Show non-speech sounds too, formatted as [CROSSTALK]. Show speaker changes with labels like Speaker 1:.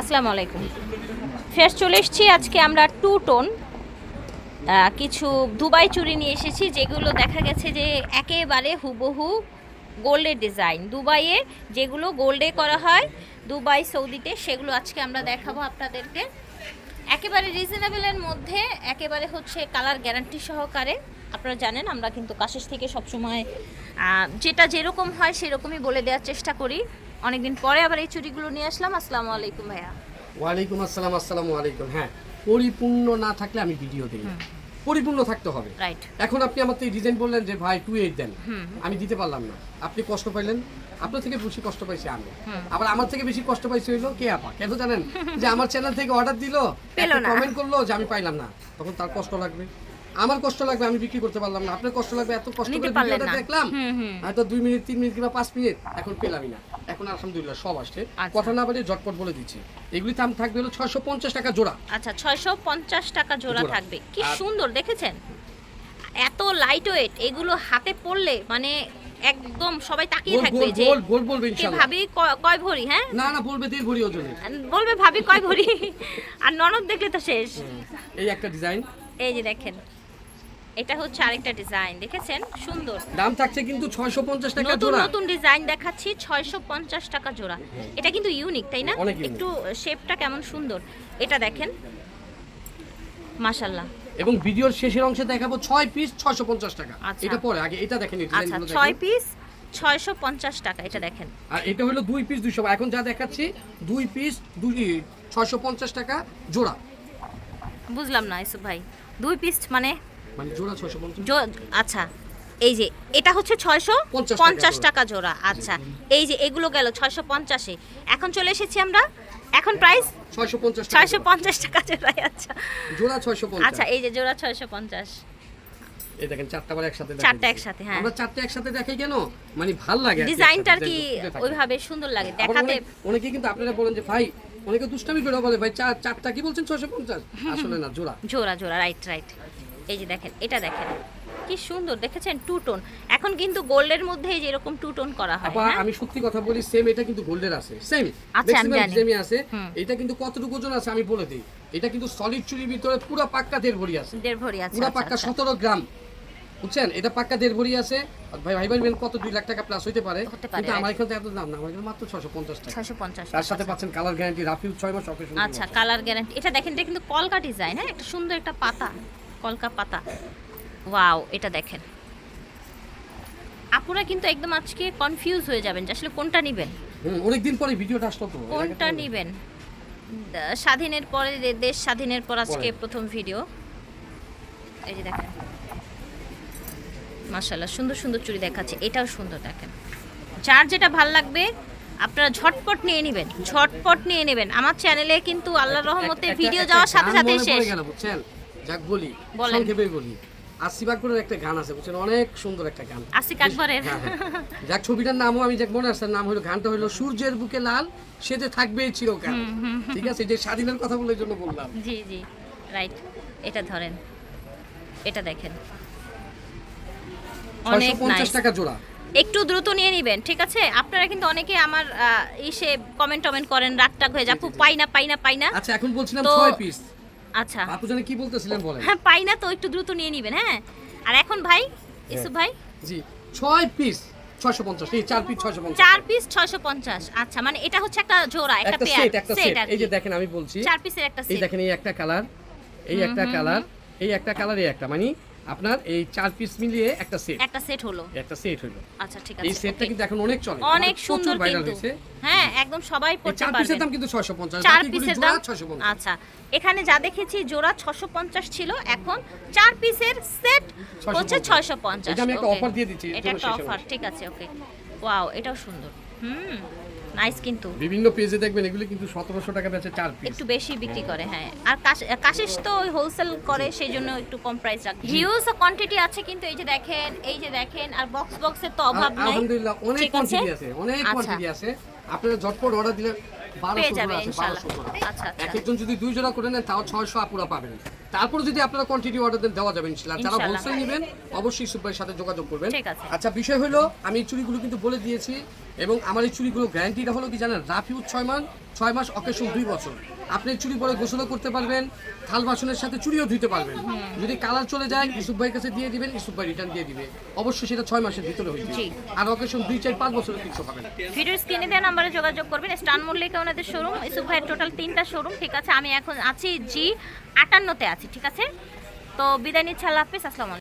Speaker 1: আসসালামু আলাইকুম। ফের চলে এসেছি আজকে আমরা টু টোন কিছু দুবাই চুড়ি নিয়ে এসেছি, যেগুলো দেখা গেছে যে একেবারে হুবহু গোল্ডের ডিজাইন দুবাইয়ে যেগুলো গোল্ডে করা হয়, দুবাই, সৌদিতে, সেগুলো আজকে আমরা দেখাবো আপনাদেরকে। একেবারে রিজনেবলের মধ্যে, একেবারে হচ্ছে কালার গ্যারান্টি সহকারে। আপনারা জানেন, আমরা কিন্তু কাশেশ থেকে সবসময় যেটা যেরকম হয় সেরকমই বলে দেওয়ার চেষ্টা করি। অনেকদিন পরে আবার এই চুড়িগুলো নিয়ে আসলাম। আসসালামু আলাইকুম ভাইয়া।
Speaker 2: ওয়ালাইকুম আসসালাম আসসালামু আলাইকুম। হ্যাঁ পরিপূর্ণ না থাকলে আমি ভিডিও দিই। না। পরিপূর্ণ থাকতে হবে।
Speaker 1: রাইট
Speaker 2: এখন আপনি আমার থেকে ডিজাইন বললেন যে ভাই টু এইট দেন। আমি দিতে পারলাম না। আপনি কষ্ট পাইলেন। আপনার থেকে বেশি কষ্ট পাইছি আমি। আবার আমার থেকে বেশি কষ্ট পাইছি হইল কে আপা? কেন জানেন? [LAUGHS] যে আমার চ্যানেল থেকে অর্ডার দিল কমেন্ট করল যে আমি পাইলাম না। তখন তার কষ্ট লাগবে। আমার কষ্ট লাগবে আমি বিক্রি করতে পারলাম না। আপনার কষ্ট লাগবে এত কষ্ট করে ভিডিওটা দেখলাম। হয়তো দুই মিনিট তিন মিনিট কিংবা পাঁচ মিনিট এখন পেলামই না। এখন আলহামদুলিল্লাহ সব আসছে।
Speaker 1: আচ্ছা।
Speaker 2: কথা না বলে ঝটপট বলে দিচ্ছি। এগুলি দাম থাকবে হলো ছয়শো পঞ্চাশ টাকা জোড়া।
Speaker 1: আচ্ছা ছয়শো পঞ্চাশ টাকা জোড়া। থাকবে। কি সুন্দর দেখেছেন? এত লাইট ওয়েট এগুলো হাতে পড়লে মানে একদম সবাই তাকিয়ে থাকবে যে
Speaker 2: গোল গোল বলবে ইনশাআল্লাহ।
Speaker 1: ভাবি কয় ভরি হ্যাঁ?
Speaker 2: না না বলবে দেড় ভরি ওজনের।
Speaker 1: বলবে ভাবি কয় ভরি? আর ননদ দেখলে তো শেষ।
Speaker 2: এই একটা ডিজাইন
Speaker 1: এই যে দেখেন। এটা হচ্ছে আরেকটা ডিজাইন দেখেছেন? সুন্দর।
Speaker 2: দাম থাকছে কিন্তু ছয়শো পঞ্চাশ টাকা জোড়া।
Speaker 1: নতুন ডিজাইন দেখাচ্ছি ছয়শো পঞ্চাশ টাকা জোড়া। এটা কিন্তু ইউনিক তাই না? একটু শেপটা কেমন সুন্দর। এটা দেখেন। মাশাল্লাহ
Speaker 2: এবং ভিডিওর শেষের অংশে দেখাবো ছয় পিস ছয়শো পঞ্চাশ টাকা।
Speaker 1: আচ্ছা।
Speaker 2: এটা পরে আগে এটা দেখেন
Speaker 1: আচ্ছা
Speaker 2: ডিজাইনগুলো
Speaker 1: ছয় পিস ছয়শো পঞ্চাশ টাকা এটা দেখেন।
Speaker 2: আর এটা হলো দুই পিস দুইশো এখন যা দেখাচ্ছি দুই পিস দুই ছয়শো পঞ্চাশ টাকা জোড়া।
Speaker 1: বুঝলাম না ইসুফ ভাই। দুই পিস মানে
Speaker 2: মানে জোড়া
Speaker 1: আচ্ছা এই যে এটা হচ্ছে ছয়শো পঞ্চাশ টাকা জোড়া। আচ্ছা এই যে এগুলো গেল ছয়শো পঞ্চাশে। এখন চলে এসেছি আমরা এখন প্রাইস
Speaker 2: ছয়শো পঞ্চাশ টাকা
Speaker 1: ছয়শো পঞ্চাশ টাকা জোড়াই আচ্ছা।
Speaker 2: জোড়া ছয়শো পঞ্চাশ।
Speaker 1: আচ্ছা এই যে জোড়া ছয়শো পঞ্চাশ।
Speaker 2: এই দেখেন চারটা বার একসাথে
Speaker 1: চারটা একসাথে, হ্যাঁ।
Speaker 2: আমরা চারটা একসাথে দেখাই কেন? মানে ভালো লাগে
Speaker 1: ডিজাইনটার কি। ওইভাবে সুন্দর লাগে দেখাতে
Speaker 2: অনেকে কিন্তু আপনারা বলেন যে ভাই অনেকে দুষ্টামি করে বলে ভাই চারটা কি বলছেন? ছয়শো পঞ্চাশ? আসলে না জোড়া।
Speaker 1: জোড়া জোড়া রাইট রাইট এই যে দেখেন এটা দেখেন। কি সুন্দর দেখেছেন? টু টোন এখন কিন্তু গোল্ডের মধ্যে এই যে এরকম টু টোন করা হয়
Speaker 2: আপা
Speaker 1: হ্যাঁ?
Speaker 2: আমি সত্যি কথা বলি সেম এটা কিন্তু গোল্ডের আছে। সেম
Speaker 1: আচ্ছা, আমি জানি।
Speaker 2: সেমই আছে এটা কিন্তু কতটুকু ওজন আছে আমি বলে দিই। এটা কিন্তু সলিড চুরির ভিতরে পুরো পাক্কা দেড় ভরি আছে।
Speaker 1: দেড় ভরি আছে
Speaker 2: পুরো
Speaker 1: আচ্ছা,
Speaker 2: পাক্কা
Speaker 1: আচ্ছা।
Speaker 2: সতেরো গ্রাম। বুঝছেন? এটা পাক্কা দেড় ভরি আছে। ভাই ভাই বলবেন কত দুই লাখ টাকা প্লাস হইতে পারে?
Speaker 1: হতে পারে,
Speaker 2: কিন্তু আমার. এখানে এত দাম না আমার এখানে মাত্র ছশো পঞ্চাশ টাকা।
Speaker 1: ছয়শো পঞ্চাশ
Speaker 2: তার সাথে পাচ্ছেন কালার গ্যারান্টি রাফিউ ছয় মাস অপারেশন
Speaker 1: আচ্ছা কালার গ্যারান্টি এটা দেখেন এটা কিন্তু কলকা ডিজাইন হ্যাঁ? একটা সুন্দর একটা পাতা। কলকা পাতা ওয়াও এটা দেখেন। আপুরা কিন্তু একদম আজকে কনফিউজ হয়ে যাবেন যে আসলে কোনটা নেবেন।
Speaker 2: অনেকদিন পরে ভিডিওটা আসলো তো
Speaker 1: কোনটা নেবেন? স্বাধীনের পরে দেশ স্বাধীনের পর আজকে প্রথম ভিডিও। এই যে দেখেন। মাশাল্লাহ সুন্দর সুন্দর চুড়ি দেখাচ্ছে এটাও সুন্দর দেখেন। যার যেটা ভালো লাগবে আপনারা ঝটপট নিয়ে নেবেন ঝটপট নিয়ে নেবেন। আমার চ্যানেলে কিন্তু আল্লাহর রহমতে ভিডিও যাওয়ার সাথে সাথে শেষ
Speaker 2: পড়ে গেল, বুঝছেন? যাক বলি সংক্ষেপে বলি। আসিফ আকবরের একটা গান আছে বুঝছেন? অনেক সুন্দর একটা গান।
Speaker 1: আসিক আকবরের
Speaker 2: হ্যাঁ, হ্যাঁ। যাক ছবিটার নামও আমি যাক মনে আসছে নাম হলো গানটা হলো সূর্যের বুকে লাল সে যে চিরকাল। ঠিক আছে? যে স্বাধীনের কথা জন্য বললাম।
Speaker 1: জি জি। রাইট এটা ধরেন। এটা দেখেন। অনেক নাইস
Speaker 2: টাকা জোড়া।
Speaker 1: একটু দ্রুত নিয়ে নেবেন ঠিক আছে? আপনারা কিন্তু অনেকে আমার ইসে কমেন্ট টমেন্ট করেন রাগ টাগ হয়ে যাপু পাই না পাই না পাই না।
Speaker 2: আচ্ছা এখন বলছিলাম পিস
Speaker 1: আচ্ছা।
Speaker 2: আপু জানি কি বলতেছিলেন বলেন।
Speaker 1: হ্যাঁ পাই না তো একটু দ্রুত নিয়ে নেবেন হ্যাঁ। আর এখন ভাই ইসুফ ভাই?
Speaker 2: জি 6 পিস ছয়শো পঞ্চাশ এই 4 পিস ছয়শো পঞ্চাশ।
Speaker 1: চার পিস ছয়শো পঞ্চাশ আচ্ছা মানে এটা হচ্ছে একটা জোড়া একটা পেয়ার
Speaker 2: সেট একটা
Speaker 1: সেট
Speaker 2: এই যে দেখেন আমি বলছি।
Speaker 1: 4 পিসের একটা সেট এই
Speaker 2: দেখেন এই একটা কালার এই একটা কালার এই একটা কালার এই একটা মানে আপনার এই চার পিস মিলিয়ে একটা সেট
Speaker 1: একটা সেট হলো।
Speaker 2: একটা সেট হইল
Speaker 1: আচ্ছা ঠিক আছে
Speaker 2: এই
Speaker 1: সেটটা
Speaker 2: কিন্তু এখন অনেক চলে।
Speaker 1: অনেক সুন্দর কিন্তু। হ্যাঁ একদম সবাই পড়তে
Speaker 2: চার পিসের দাম কিন্তু ছয়শো পঞ্চাশ।
Speaker 1: চার পিসের দাম
Speaker 2: ছয়শো পঞ্চাশ।
Speaker 1: আচ্ছা এখানে যা দেখেছি জোড়া ছশো পঞ্চাশ ছিল। এখন চার পিসের সেট হচ্ছে
Speaker 2: 650
Speaker 1: ছয়শো পঞ্চাশ
Speaker 2: এটা আমি একটা offer দিয়ে দিচ্ছি,
Speaker 1: এটা একটা অফার ঠিক আছে ওকে ওয়াও এটাও সুন্দর। হুম। নাইস কিন্তু।
Speaker 2: বিভিন্ন পেজে দেখবেন এগুলো কিন্তু সতেরোশো টাকা বেচে চার পিস
Speaker 1: একটু বেশি বিক্রি করে হ্যাঁ। আর কাশিশ কাশিস তো হোলসেল করে সেই জন্য একটু কম প্রাইস রাখে। হিউজ কোয়ান্টিটি আছে কিন্তু এই যে দেখেন এই যে দেখেন আর বক্স বক্সের তো অভাব নাই।
Speaker 2: আলহামদুলিল্লাহ অনেক? কোয়ান্টিটি আছে? অনেক
Speaker 1: আচ্ছা।
Speaker 2: কোয়ান্টিটি আছে। আপনারা ঝটপট অর্ডার দিলে
Speaker 1: পেয়ে ইনশাআল্লাহ আচ্ছা আচ্ছা।
Speaker 2: এক একজন যদি দুই জোড়া করে নেন তাও ছয়শো আপুরা পাবেন। তারপর যদি আপনারা কোয়ান্টিটি অর্ডার দেন দেওয়া যাবে ইনশাল্লাহ। যারা
Speaker 1: ইনশাআল্লাহ।
Speaker 2: হোলসেল নেবেন অবশ্যই সুপারের সাথে যোগাযোগ করবেন। আচ্ছা বিষয় হলো আমি এই কিন্তু বলে দিয়েছি এবং আমার এই চুরিগুলো গ্যারান্টিটা হলো কি জানেন? রাফিউজ ছয় মাস ছয় মাস অকেশন দুই বছর। আপনি চুরি পরে গোসলও করতে পারবেন থাল বাসনের সাথে চুরিও ধুতে পারবেন। যদি কালার চলে যায় ইসুফ ভাইয়ের কাছে দিয়ে দিবেন ইসুফ ভাই রিটার্ন দিয়ে দিবে। অবশ্যই সেটা ছয় মাসের ভিতরে হয়েছে
Speaker 1: জি।
Speaker 2: আর অকেশন দুই চার পাঁচ বছরের কিছু পাবেন।
Speaker 1: ভিডিওর স্ক্রিনে দেওয়া নাম্বারে যোগাযোগ করবেন। স্টান মল্লিকা ওনাদের শোরুম ইসুফ ভাইয়ের টোটাল তিনটা শোরুম ঠিক আছে আমি এখন আছি জি আটান্নতে আছি ঠিক আছে? তো বিদায় নিচ্ছি আল্লাহ হাফিজ আসসালামু